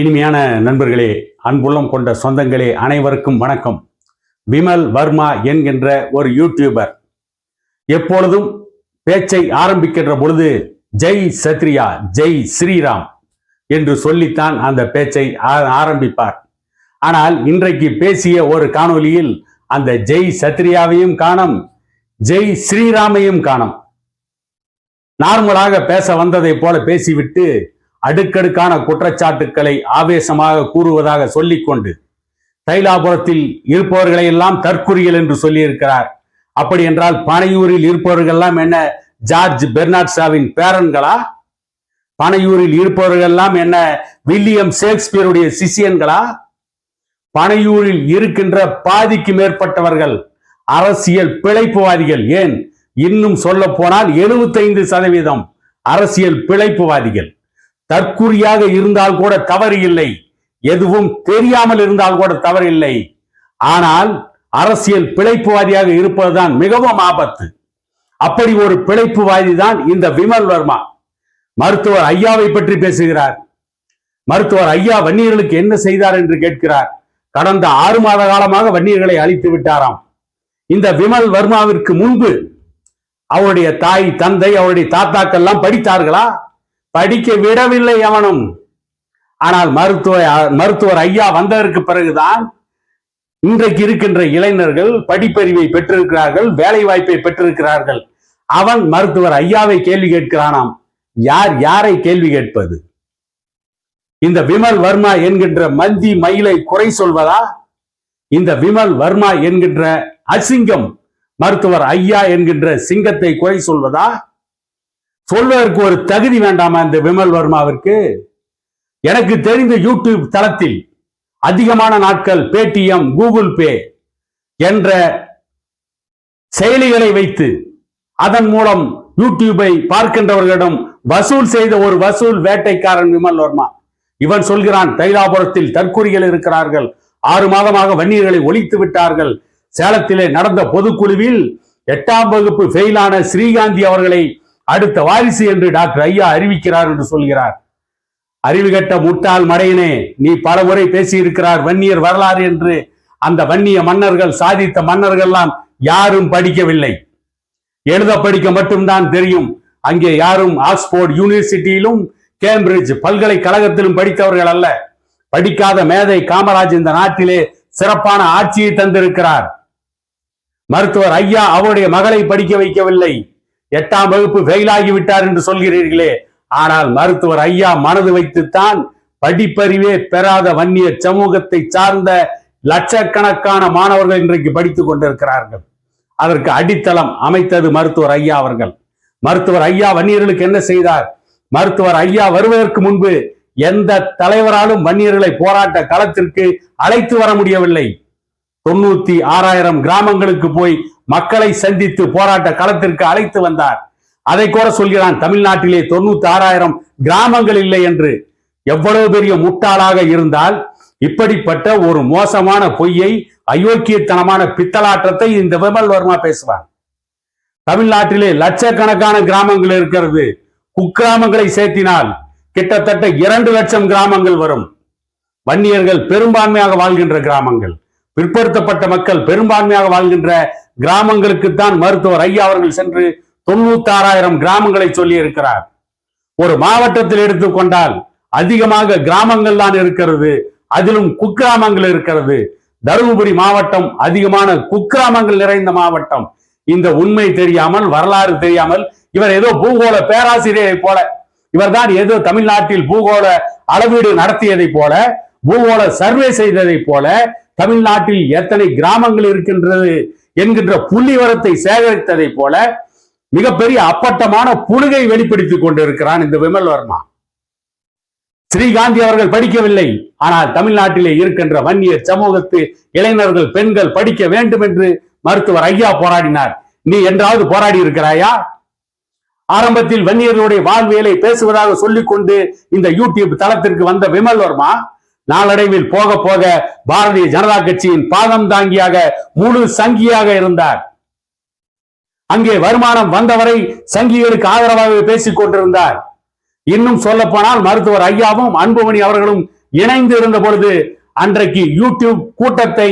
இனிமையான நண்பர்களே அன்புள்ளம் கொண்ட சொந்தங்களே அனைவருக்கும் வணக்கம். விமல் வர்மா என்கின்ற ஒரு யூடியூபர் எப்பொழுதும் பேச்சை ஆரம்பிக்கின்ற பொழுது ஜெய் சத்ரியா ஜெய் ஸ்ரீராம் என்று சொல்லித்தான் அந்த பேச்சை ஆ- ஆரம்பிப்பார். ஆனால் இன்றைக்கு பேசிய ஒரு காணொளியில் அந்த ஜெய் சத்ரியாவையும் காணும் ஜெய் ஸ்ரீராமையும் காணும் நார்மலாக பேச வந்ததை போல பேசிவிட்டு அடுக்கடுக்கான குற்றச்சாட்டுக்களை ஆவேசமாக கூறுவதாக சொல்லிக்கொண்டு தைலாபுரத்தில் இருப்பவர்களை எல்லாம் தற்குறிகள் என்று சொல்லியிருக்கிறார். அப்படி என்றால் பனையூரில் இருப்பவர்கள் எல்லாம் என்ன ஜார்ஜ் பெர்னாட் ஷாவின் பேரன்களா? பனையூரில் இருப்பவர்கள் எல்லாம் என்ன வில்லியம் ஷேக்ஸ்பியருடைய சிஷியன்களா? பனையூரில் இருக்கின்ற பாதிக்கு மேற்பட்டவர்கள் அரசியல் பிழைப்புவாதிகள். ஏன்? இன்னும் சொல்ல போனால் எழுபத்தைந்து சதவீதம் அரசியல் பிழைப்புவாதிகள். தற்குறியாக இருந்தால் கூட தவறு இல்லை. எதுவும் தெரியாமல் இருந்தால் கூட தவறு இல்லை. ஆனால் அரசியல் பிழைப்புவாதியாக இருப்பதுதான் மிகவும் ஆபத்து. அப்படி ஒரு பிழைப்புவாதி தான் இந்த விமல் வர்மா. மருத்துவர் ஐயாவை பற்றி பேசுகிறார். மருத்துவர் ஐயா வன்னியர்களுக்கு என்ன செய்தார் என்று கேட்கிறார். கடந்த ஆறு மாத காலமாக வன்னியர்களை அழித்து விட்டாராம். இந்த விமல் வர்மாவிற்கு முன்பு அவருடைய தாய் தந்தை அவருடைய தாத்தாக்கள் எல்லாம் படித்தார்களா? படிக்க விடவில்லை அவனும். ஆனால் மருத்துவ மருத்துவர் ஐயா வந்ததற்கு பிறகுதான் இன்றைக்கு இருக்கின்ற இளைஞர்கள் படிப்பறிவை பெற்றிருக்கிறார்கள் வேலை வாய்ப்பை பெற்றிருக்கிறார்கள். அவன் மருத்துவர் ஐயாவை கேள்வி கேட்கிறானாம். யார் யாரை கேள்வி கேட்பது? இந்த விமல் வர்மா என்கின்ற மந்தி மயிலை குறை சொல்வதா? இந்த விமல் வர்மா என்கின்ற அசிங்கம் மருத்துவர் ஐயா என்கின்ற சிங்கத்தை குறை சொல்வதா? சொல்வதற்கு ஒரு தகுதி வேண்டாமா இந்த விமல் வர்மாவிற்கு? எனக்கு தெரிந்த யூடியூப் தளத்தில் அதிகமான நாட்கள் பேடிஎம் கூகுள் பே என்ற செயலிகளை வைத்து அதன் மூலம் யூடியூபை பார்க்கின்றவர்களிடம் வசூல் செய்த ஒரு வசூல் வேட்டைக்காரன் விமல் வர்மா. இவன் சொல்கிறான் தைலாபுரத்தில் தற்கொலைகள் இருக்கிறார்கள். ஆறு மாதமாக வன்னியர்களை ஒழித்து விட்டார்கள். சேலத்திலே நடந்த பொதுக்குழுவில் எட்டாம் வகுப்பு ஃபெயிலான ஸ்ரீகாந்தி அவர்களை அடுத்த வாரிசு என்று டாக்டர் ஐயா அறிவிக்கிறார் என்று சொல்கிறார். அறிவுகட்ட முட்டாள் மடையனே நீ பல முறை பேசியிருக்கிறார் வன்னியர் வரலாறு என்று. அந்த வன்னிய மன்னர்கள் சாதித்த மன்னர்கள் எல்லாம் யாரும் படிக்கவில்லை. எழுத படிக்க மட்டும்தான் தெரியும். அங்கே யாரும் ஆக்ஸ்போர்ட் யூனிவர்சிட்டியிலும் கேம்பிரிட்ஜ் பல்கலைக்கழகத்திலும் படித்தவர்கள் அல்ல. படிக்காத மேதை காமராஜ் இந்த நாட்டிலே சிறப்பான ஆட்சியை தந்திருக்கிறார். மருத்துவர் ஐயா அவருடைய மகளை படிக்க வைக்கவில்லை. எட்டாம் வகுப்பு ஃபெயிலாகி விட்டார் என்று சொல்கிறீர்களே. ஆனால் மருத்துவர் ஐயா மனது வைத்துத்தான் படிப்பறிவே பெறாத வன்னிய சமூகத்தை சார்ந்த லட்சக்கணக்கான மாணவர்கள் இன்றைக்கு படித்துக் கொண்டிருக்கிறார்கள். அதற்கு அடித்தளம் அமைத்தது மருத்துவர் ஐயா அவர்கள். மருத்துவர் ஐயா வன்னியர்களுக்கு என்ன செய்தார்? மருத்துவர் ஐயா வருவதற்கு முன்பு எந்த தலைவராலும் வன்னியர்களை போராட்ட களத்திற்கு அழைத்து வர முடியவில்லை. தொண்ணூத்தி ஆறாயிரம் கிராமங்களுக்கு போய் மக்களை சந்தித்து போராட்ட களத்திற்கு அழைத்து வந்தார். அதை கூட சொல்கிறான் தமிழ்நாட்டிலே தொண்ணூத்தி ஆறாயிரம் கிராமங்கள் இல்லை என்று. எவ்வளவு பெரிய முட்டாளாக இருந்தால் இப்படிப்பட்ட ஒரு மோசமான பொய்யை அயோக்கியத்தனமான பித்தலாற்றத்தை இந்த விமல் வர்மா பேசுவார். தமிழ்நாட்டிலே லட்சக்கணக்கான கிராமங்கள் இருக்கிறது. குக்கிராமங்களை சேர்த்தினால் கிட்டத்தட்ட இரண்டு லட்சம் கிராமங்கள் வரும். வன்னியர்கள் பெரும்பான்மையாக வாழ்கின்ற கிராமங்கள். பிற்படுத்தப்பட்ட மக்கள் பெரும்பான்மையாக வாழ்கின்ற கிராமங்களுக்குத்தான் மருத்துவர் ஐயா அவர்கள் சென்று தொண்ணூத்தாறாயிரம் கிராமங்களை சொல்லி இருக்கிறார் ஒரு மாவட்டத்தில் எடுத்துக்கொண்டால் அதிகமாக கிராமங்கள் தான் இருக்கிறது. அதிலும் குக்கிராமங்கள் இருக்கிறது. தருமபுரி மாவட்டம் அதிகமான குக்கிராமங்கள் நிறைந்த மாவட்டம். இந்த உண்மை தெரியாமல் வரலாறு தெரியாமல் இவர் ஏதோ பூகோள பேராசிரியரை போல இவர்தான் ஏதோ தமிழ்நாட்டில் பூகோள அளவீடு நடத்தியதை போல பூகோள சர்வே செய்ததை போல தமிழ்நாட்டில் எத்தனை கிராமங்கள் இருக்கின்றது? என்கின்ற புள்ளிவரத்தை சேகரித்ததை போல மிகப்பெரிய அப்பட்டமான புழுகை வெளிப்படுத்திக் கொண்டிருக்கிறான் இந்த விமல் வர்மா. ஸ்ரீகாந்தி அவர்கள் படிக்கவில்லை. ஆனால் தமிழ்நாட்டிலே இருக்கின்ற வன்னியர் சமூகத்து இளைஞர்கள் பெண்கள் படிக்க வேண்டும் என்று மருத்துவர் ஐயா போராடினார். நீ என்றாவது போராடி இருக்கிறாயா ஆரம்பத்தில் வன்னியர்களுடைய வாழ்வியலை பேசுவதாக சொல்லிக்கொண்டு இந்த யூடியூப் தளத்திற்கு வந்த விமல் வர்மா நாளடைவில் போக போக பாரதிய ஜனதா கட்சியின் பாதம் தாங்கியாக முழு சங்கியாக இருந்தார். அங்கே வருமானம் வந்தவரை சங்கிகளுக்கு ஆதரவாக பேசிக் கொண்டிருந்தார். இன்னும் சொல்ல போனால் மருத்துவர் ஐயாவும் அன்புமணி அவர்களும் இணைந்து இருந்த பொழுது அன்றைக்கு யூடியூப் கூட்டத்தை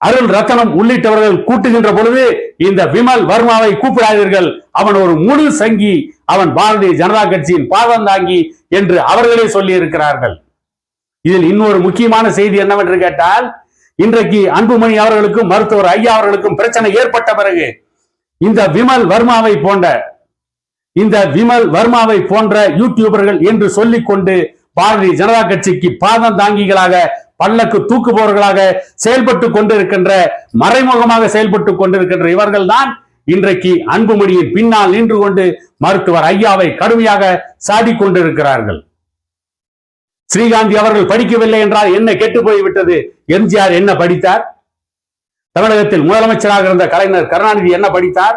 அருள் ரத்தனம் உள்ளிட்டவர்கள் கூட்டுகின்ற பொழுது இந்த விமல் வர்மாவை கூப்பிடாதீர்கள். அவன் ஒரு முழு சங்கி அவன் பாரதிய ஜனதா கட்சியின் பாதம் தாங்கி என்று அவர்களே சொல்லி இருக்கிறார்கள் இதில் இன்னொரு முக்கியமான செய்தி என்னவென்று கேட்டால் இன்றைக்கு அன்புமணி அவர்களுக்கும் மருத்துவர் ஐயா அவர்களுக்கும் பிரச்சனை ஏற்பட்ட பிறகு இந்த விமல் வர்மாவை போன்ற இந்த விமல் வர்மாவை போன்ற யூடியூபர்கள் என்று சொல்லிக்கொண்டு பாரதிய ஜனதா கட்சிக்கு பாதம் தாங்கிகளாக பல்லக்கு தூக்குபவர்களாக செயல்பட்டு கொண்டிருக்கின்ற மறைமுகமாக செயல்பட்டு கொண்டிருக்கின்ற இவர்கள் தான் இன்றைக்கு அன்புமணியின் பின்னால் நின்று கொண்டு மருத்துவர் ஐயாவை கடுமையாக சாடிக் கொண்டிருக்கிறார்கள். ஸ்ரீகாந்தி அவர்கள் படிக்கவில்லை என்றால் என்ன கெட்டு போய்விட்டது? எம்ஜிஆர் என்ன படித்தார்? தமிழகத்தில் முதலமைச்சராக இருந்த கலைஞர் கருணாநிதி என்ன படித்தார்?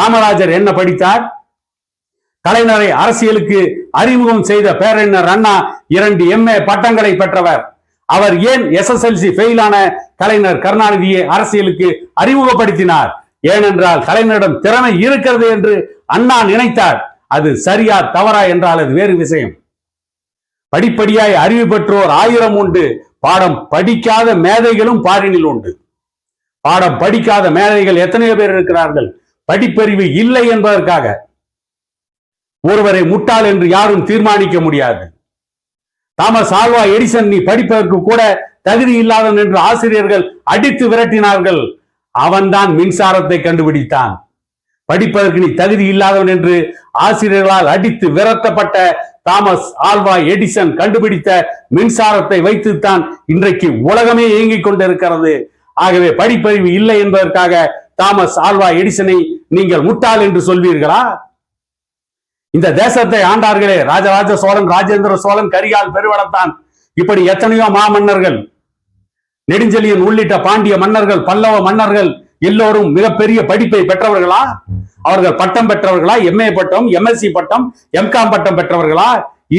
காமராஜர் என்ன படித்தார்? கலைஞரை அரசியலுக்கு அறிமுகம் செய்த பேரறிஞர் அண்ணா இரண்டு எம்ஏ பட்டங்களை பெற்றவர். அவர் ஏன் எஸ்எஸ்எல்சி ஃபெயிலான கலைஞர் கருணாநிதியை அரசியலுக்கு அறிமுகப்படுத்தினார்? ஏனென்றால் கலைஞரிடம் திறமை இருக்கிறது என்று அண்ணா நினைத்தார். அது சரியா தவறா என்றால் அது வேறு விஷயம். படிப்படியாய் அறிவு பெற்றோர் ஆயிரம் உண்டு. பாடம் படிக்காத மேதைகளும் பாரினில் உண்டு. பாடம் படிக்காத மேதைகள் எத்தனையோ பேர் இருக்கிறார்கள். படிப்பறிவு இல்லை என்பதற்காக. ஒருவரை முட்டாள் என்று யாரும் தீர்மானிக்க முடியாது. தாமஸ் ஆல்வா எடிசன் நீ படிப்பதற்கு கூட தகுதி இல்லாதவன் என்று ஆசிரியர்கள் அடித்து விரட்டினார்கள். அவன்தான் மின்சாரத்தை கண்டுபிடித்தான். படிப்பதற்கு நீ தகுதி இல்லாதவன் என்று ஆசிரியர்களால் அடித்து விரட்டப்பட்ட தாமஸ் ஆல்வா எடிசன் கண்டுபிடித்த மின்சாரத்தை வைத்துத்தான் இன்றைக்கு உலகமே இயங்கிக் கொண்டிருக்கிறது. ஆகவே படிப்பறிவு இல்லை என்பதற்காக தாமஸ் ஆல்வா எடிசனை நீங்கள் முட்டாள் என்று சொல்வீர்களா? இந்த தேசத்தை ஆண்டார்களே ராஜராஜ சோழன் ராஜேந்திர சோழன் கரிகால் பெருவளத்தான். இப்படி எத்தனையோ மாமன்னர்கள் நெடுஞ்செழியன் உள்ளிட்ட பாண்டிய மன்னர்கள் பல்லவ மன்னர்கள் எல்லோரும் மிகப்பெரிய படிப்பை பெற்றவர்களா? அவர்கள் பட்டம் பெற்றவர்களா? எம்ஏ பட்டம் எம்எஸ்சி பட்டம் எம்காம் பட்டம் பெற்றவர்களா?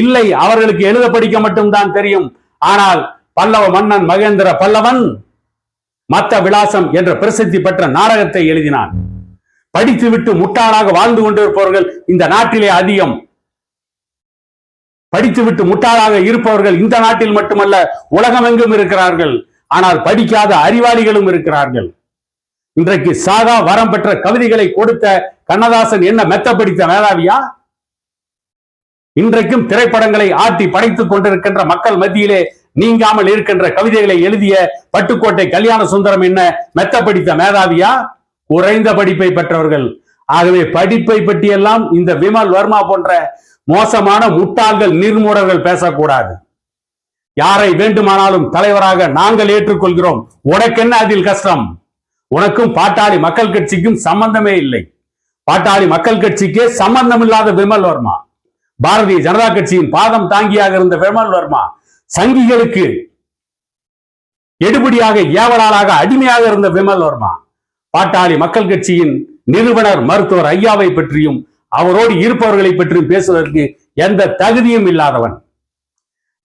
இல்லை அவர்களுக்கு எழுத படிக்க மட்டும்தான் தெரியும். ஆனால் பல்லவ மன்னன் மகேந்திர பல்லவன் மத்த விலாசம் என்ற பிரசித்தி பெற்ற நாடகத்தை எழுதினான். படித்துவிட்டு முட்டாளாக வாழ்ந்து கொண்டிருப்பவர்கள் இந்த நாட்டிலே அதிகம். படித்துவிட்டு முட்டாளாக இருப்பவர்கள் இந்த நாட்டில் மட்டுமல்ல உலகமெங்கும் இருக்கிறார்கள். ஆனால் படிக்காத அறிவாளிகளும் இருக்கிறார்கள். இன்றைக்கு சாதா வரம் பெற்ற கவிதைகளை கொடுத்த கண்ணதாசன் என்ன மெத்த படித்த மேதாவியா? இன்றைக்கும் திரைப்படங்களை ஆட்டி படைத்துக் கொண்டிருக்கின்ற மக்கள் மத்தியிலே நீங்காமல் இருக்கின்ற கவிதைகளை எழுதிய பட்டுக்கோட்டை கல்யாண சுந்தரம் என்ன மெத்த படித்த மேதாவியா? குறைந்த படிப்பை பெற்றவர்கள். ஆகவே படிப்பை பற்றியெல்லாம் இந்த விமல் வர்மா போன்ற மோசமான முட்டாள்கள் நிர்மூடர்கள் பேசக்கூடாது. யாரை வேண்டுமானாலும் தலைவராக நாங்கள் ஏற்றுக்கொள்கிறோம். உனக்கென்ன அதில் கஷ்டம்? உனக்கும் பாட்டாளி மக்கள் கட்சிக்கும் சம்பந்தமே இல்லை. பாட்டாளி மக்கள் கட்சிக்கே சம்பந்தம் இல்லாத விமல் வர்மா. பாரதிய ஜனதா கட்சியின் பாதம் தாங்கியாக இருந்த விமல் வர்மா சங்கிகளுக்கு எடுபடியாக ஏவலாளாக அடிமையாக இருந்த விமல் வர்மா பாட்டாளி மக்கள் கட்சியின் நிறுவனர் மருத்துவர் ஐயாவை பற்றியும் அவரோடு இருப்பவர்களை பற்றியும் பேசுவதற்கு எந்த தகுதியும் இல்லாதவன்.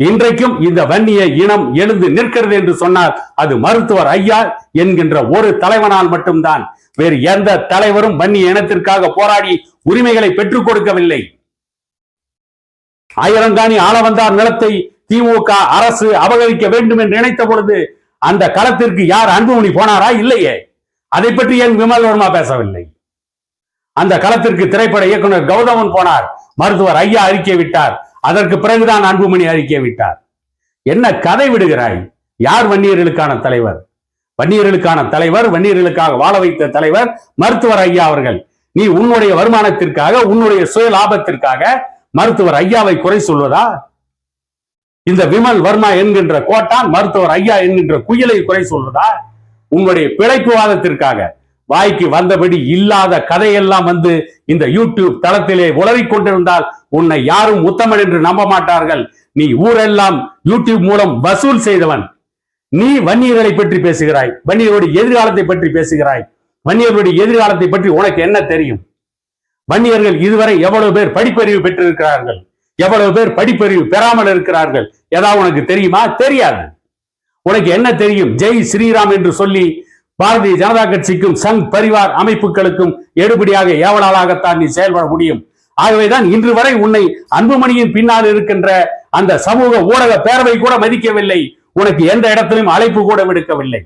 இன்றைக்கும் இந்த வன்னிய இனம் எழுந்து நிற்கிறது என்று சொன்னால் அது மருத்துவர் ஐயா என்கின்ற ஒரு தலைவனால் மட்டும்தான். வேறு எந்த தலைவரும் வன்னிய இனத்திற்காக போராடி உரிமைகளை பெற்றுக் கொடுக்கவில்லை. ஆயிரங்காணி ஆளவந்தார் நிலத்தை திமுக அரசு அபகரிக்க வேண்டும் என்று நினைத்த பொழுது அந்த களத்திற்கு யார் அன்புமணி போனாரா இல்லையே. அதை பற்றி ஏன் விமல் வர்மா பேசவில்லை. அந்த களத்திற்கு திரைப்பட இயக்குனர் கௌதமன் போனார். மருத்துவர் ஐயா அறிக்கை விட்டார். அதற்கு பிறகுதான் அன்புமணி அறிக்கை விட்டார். என்ன கதை விடுகிறாய்? யார் வன்னியர்களுக்கான தலைவர்? வன்னியர்களுக்கான தலைவர் வன்னியர்களுக்காக வாழ வைத்த தலைவர் மருத்துவர் ஐயா அவர்கள். நீ உன்னுடைய வருமானத்திற்காக உன்னுடைய சுய லாபத்திற்காக மருத்துவர் ஐயாவை குறை சொல்வதா? இந்த விமல் வர்மா என்கின்ற கோட்டான் மருத்துவர் ஐயா என்கின்ற குயிலை குறை சொல்வதா? உங்களுடைய பிழைப்புவாதத்திற்காக வாய்க்கு வந்தபடி இல்லாத கதையெல்லாம் வந்து இந்த யூடியூப் தளத்திலே உளறிக் கொண்டிருந்தால் உன்னை யாரும் உத்தமன் என்று நம்ப மாட்டார்கள். நீ ஊரெல்லாம் யூடியூப் மூலம் வசூல் செய்தவன். நீ வன்னியர்களை பற்றி பேசுகிறாய். வன்னியருடைய எதிர்காலத்தை பற்றி பேசுகிறாய். வன்னியர்களுடைய எதிர்காலத்தை பற்றி உனக்கு என்ன தெரியும்? வன்னியர்கள் இதுவரை எவ்வளவு பேர் படிப்பறிவு பெற்றிருக்கிறார்கள்? எவ்வளவு பேர் படிப்பறிவு பெறாமல் இருக்கிறார்கள்? ஏதாவது உனக்கு தெரியுமா? தெரியாது. உனக்கு என்ன தெரியும்? ஜெய் ஸ்ரீராம் என்று சொல்லி பாரதிய ஜனதா கட்சிக்கும் சங் பரிவார் அமைப்புகளுக்கும் எடுபடியாக ஏவலாளாகத்தான் நீ செயல்பட முடியும். ஆகவேதான் இன்று வரை உன்னை அன்புமணியின் பின்னால் இருக்கின்ற அந்த சமூக ஊடக பேரவை கூட மதிக்கவில்லை. உனக்கு எந்த இடத்திலும் அழைப்பு கூட விடுக்கவில்லை.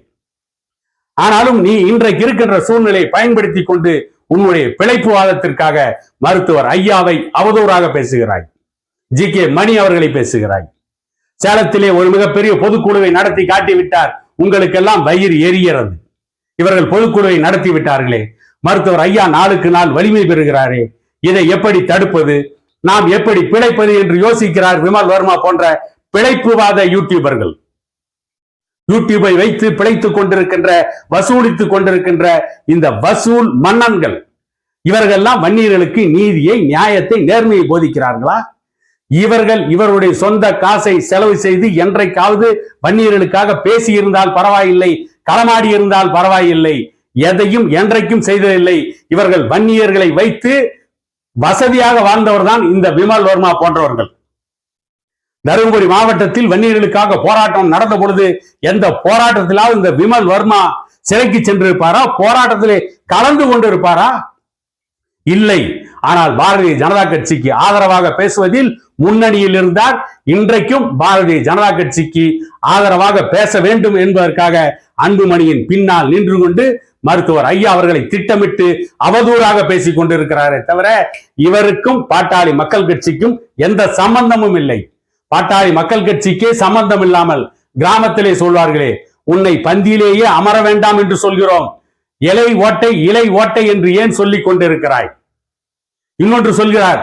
ஆனாலும் நீ இன்றைக்கு இருக்கின்ற சூழ்நிலையை பயன்படுத்தி கொண்டு உன்னுடைய பிழைப்பு வாதத்திற்காக மருத்துவர் ஐயாவை அவதூறாக பேசுகிறாய். ஜி கே மணி அவர்களை பேசுகிறாய். சேலத்திலே ஒரு மிகப்பெரிய பொதுக்குழுவை நடத்தி காட்டிவிட்டார். உங்களுக்கெல்லாம் வயிறு எரிகிறது. இவர்கள் பொதுக்குழுவை நடத்தி விட்டார்களே மருத்துவர் ஐயா நாளுக்கு நாள் வலிமை பெறுகிறாரே. இதை எப்படி தடுப்பது? நாம் எப்படி பிழைப்பது என்று யோசிக்கிறார் விமல் வர்மா போன்ற பிழைப்புவாத யூடியூபர்கள் யூடியூபை வைத்து பிழைத்துக் கொண்டிருக்கின்ற வசூலித்துக் கொண்டிருக்கின்ற இந்த வசூல் மன்னன்கள் இவர்கள்லாம் வன்னியர்களுக்கு நீதியை நியாயத்தை நேர்மையை போதிக்கிறார்களா? இவர்கள் இவருடைய சொந்த காசை செலவு செய்து என்றைக்காவது வன்னியர்களுக்காக பேசியிருந்தால் பரவாயில்லை களமாடி இருந்தால் பரவாயில்லை. எதையும் என்றைக்கும் செய்ததில்லை. இவர்கள் வன்னியர்களை வைத்து வசதியாக வாழ்ந்தவர்தான் இந்த விமல் வர்மா போன்றவர்கள். தருமபுரி மாவட்டத்தில் வன்னியர்களுக்காக போராட்டம் நடந்த பொழுது எந்த போராட்டத்திலாவது இந்த விமல் வர்மா சிறைக்கு சென்றிருப்பாரா? போராட்டத்திலே கலந்து கொண்டிருப்பாரா? இல்லை. ஆனால் பாரதிய ஜனதா கட்சிக்கு ஆதரவாக பேசுவதில் முன்னணியில் இருந்தார் இன்றைக்கும் பாரதிய ஜனதா கட்சிக்கு ஆதரவாக பேச வேண்டும் என்பதற்காக அன்புமணியின் பின்னால் நின்று கொண்டு மருத்துவர் ஐயா அவர்களை திட்டமிட்டு அவதூறாக பேசிக் கொண்டிருக்கிறாரே தவிர இவருக்கும் பாட்டாளி மக்கள் கட்சிக்கும் எந்த சம்பந்தமும் இல்லை. பாட்டாளி மக்கள் கட்சிக்கே சம்பந்தம் இல்லாமல் கிராமத்திலே சொல்வார்களே உன்னை பந்தியிலேயே அமர வேண்டாம் என்று சொல்கிறோம். இலை ஓட்டை இலை ஓட்டை என்று ஏன் சொல்லிக் கொண்டிருக்கிறாய்? இன்னொன்று சொல்கிறார்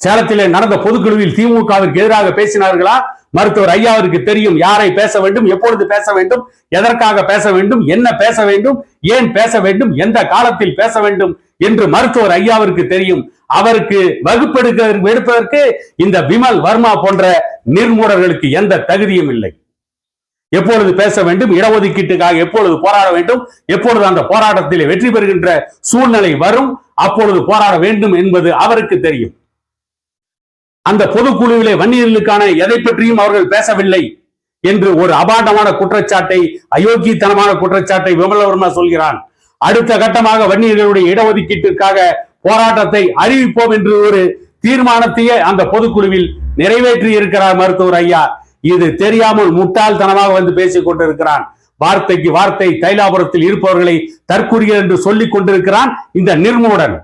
சேலத்திலே நடந்த பொதுக்குழுவில் திமுகவிற்கு எதிராக பேசினார்களா? மருத்துவர் ஐயாவிற்கு தெரியும். யாரை பேச வேண்டும்? எப்பொழுது பேச வேண்டும்? எதற்காக பேச வேண்டும்? என்ன பேச வேண்டும்? ஏன் பேச வேண்டும்? எந்த காலத்தில் பேச வேண்டும்? என்று மருத்துவர் ஐயாவிற்கு தெரியும். அவருக்கு வகுப்பெடுக்க எடுப்பதற்கு இந்த விமல் வர்மா போன்ற நிர்மூடர்களுக்கு எந்த தகுதியும் இல்லை. எப்பொழுது பேச வேண்டும்? இடஒதுக்கீட்டுக்காக எப்பொழுது போராட வேண்டும்? எப்பொழுது அந்த போராட்டத்தில் வெற்றி பெறுகின்ற சூழ்நிலை வரும்? அப்பொழுது போராட வேண்டும் என்பது அவருக்கு தெரியும். அந்த பொதுக்குழுவிலே வன்னியர்களுக்கான எதை பற்றியும் அவர்கள் பேசவில்லை என்று ஒரு அபாண்டமான குற்றச்சாட்டை அயோக்கியத்தனமான குற்றச்சாட்டை விமலவர்மா சொல்கிறான். அடுத்த கட்டமாக வன்னியர்களுடைய இடஒதுக்கீட்டிற்காக போராட்டத்தை அறிவிப்போம் என்று ஒரு தீர்மானத்தையே அந்த பொதுக்குழுவில் நிறைவேற்றி இருக்கிறார் மருத்துவர் ஐயா. இது தெரியாமல் முட்டாள்தனமாக வந்து பேசிக் கொண்டிருக்கிறான். வார்த்தைக்கு வார்த்தை தைலாபுரத்தில் இருப்பவர்களை தற்குறிகள் என்று சொல்லிக் கொண்டிருக்கிறான் இந்த நிர்மூடன்.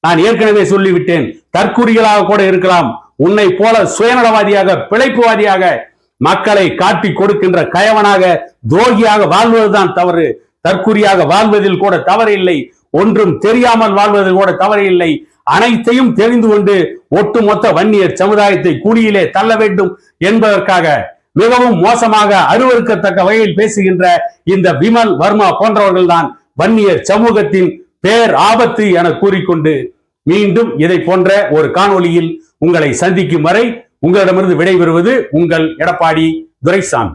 நான் ஏற்கனவே சொல்லிவிட்டேன். தற்குறிகளாக கூட இருக்கலாம். உன்னை போல சுயநலவாதியாக பிழைப்புவாதியாக மக்களை காட்டி கொடுக்கின்ற கயவனாக துரோகியாக வாழ்வதுதான் தவறு. தற்குறியாக வாழ்வதில் கூட தவறு இல்லை. ஒன்றும் தெரியாமல் வாழ்வதில் கூட தவறு இல்லை. அனைத்தையும் தெரிந்து கொண்டு ஒட்டுமொத்த வன்னியர் சமுதாயத்தை குடியிலே தள்ள வேண்டும் என்பதற்காக மிகவும் மோசமாக அருவருக்கத்தக்க வகையில் பேசுகின்ற இந்த விமல் வர்மா போன்றவர்கள்தான் வன்னியர் சமூகத்தின் பேர் ஆபத்து என கூறிக்கொண்டு மீண்டும் இதை போன்ற ஒரு காணொளியில் உங்களை சந்திக்கும் வரை உங்களிடமிருந்து விடைபெறுவது உங்கள் எடப்பாடி துரைசாமி.